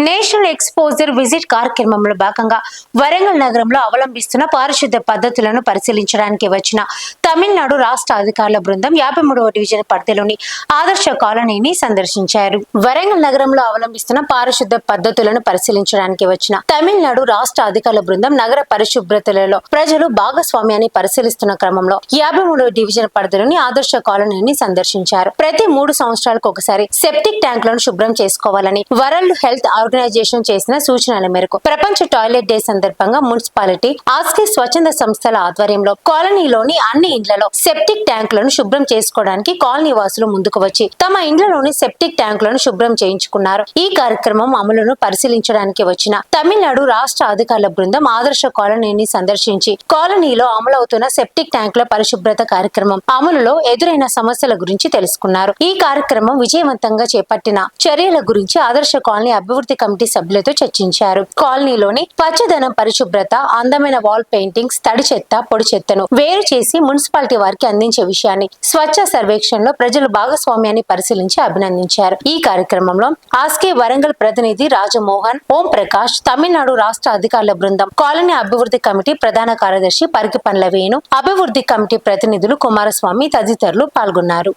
National exposure visit కార్యక్రమంలో భాగంగా వరంగల్ నగరంలో అవలంబిస్తున్న పారిశుద్ధ పద్ధతులను పరిశీలించడానికి వచ్చిన తమిళనాడు రాష్ట్ర అధికారుల బృందం యాభై మూడవ డివిజన్ పరిధిలోని ఆదర్శ కాలనీని సందర్శించారు. వరంగల్ నగరంలో అవలంబిస్తున్న పారిశుద్ధ పద్ధతులను పరిశీలించడానికి వచ్చిన తమిళనాడు రాష్ట్ర అధికారుల బృందం నగర పరిశుభ్రతలలో ప్రజలు భాగస్వామ్యాన్ని పరిశీలిస్తున్న క్రమంలో యాభై మూడవ డివిజన్ పరిధిలోని ఆదర్శ కాలనీని సందర్శించారు. ప్రతి మూడు సంవత్సరాలకు ఒకసారి సెప్టిక్ ట్యాంకులను శుభ్రం చేసుకోవాలని వరల్డ్ హెల్త్ ఆర్గనైజేషన్ చేసిన సూచనల మేరకు ప్రపంచ టాయిలెట్ డే సందర్భంగా మున్సిపాలిటీ ఆస్కి స్వచ్ఛంద సంస్థల ఆధ్వర్యంలో కాలనీలోని అన్ని ఇండ్లలో సెప్టిక్ ట్యాంకులను శుభ్రం చేసుకోవడానికి కాలనీ వాసులు ముందుకు వచ్చి తమ ఇండ్లలోని సెప్టిక్ ట్యాంకులను శుభ్రం చేయించుకున్నారు. ఈ కార్యక్రమం అమలును పరిశీలించడానికి వచ్చిన తమిళనాడు రాష్ట్ర అధికారుల బృందం ఆదర్శ కాలనీని సందర్శించి కాలనీలో అమలవుతున్న సెప్టిక్ ట్యాంకుల పరిశుభ్రత కార్యక్రమం అమలులో ఎదురైన సమస్యల గురించి తెలుసుకున్నారు. ఈ కార్యక్రమం విజయవంతంగా చేపట్టిన చర్యల గురించి ఆదర్శ కాలనీ అభివృద్ధి కమిటీ సభ్యులతో చర్చించారు. కాలనీలోని పచ్చదనం పరిశుభ్రత అందమైన వాల్ పెయింటింగ్స్ తడి చెత్త పొడి చెత్తను వేరు చేసి మున్సిపల్ మున్సిపాలిటీ వారికి అందించే విషయాన్ని స్వచ్ఛ సర్వేక్షణలో ప్రజలు భాగస్వామ్యాన్ని పరిశీలించి అభినందించారు. ఈ కార్యక్రమంలో ఆస్కే వరంగల్ ప్రతినిధి రాజమోహన్ ఓం ప్రకాష్ తమిళనాడు రాష్ట్ర అధికారుల బృందం కాలనీ అభివృద్ధి కమిటీ ప్రధాన కార్యదర్శి పరికిపండ్ల వేణు అభివృద్ధి కమిటీ ప్రతినిధులు కుమారస్వామి తదితరులు పాల్గొన్నారు.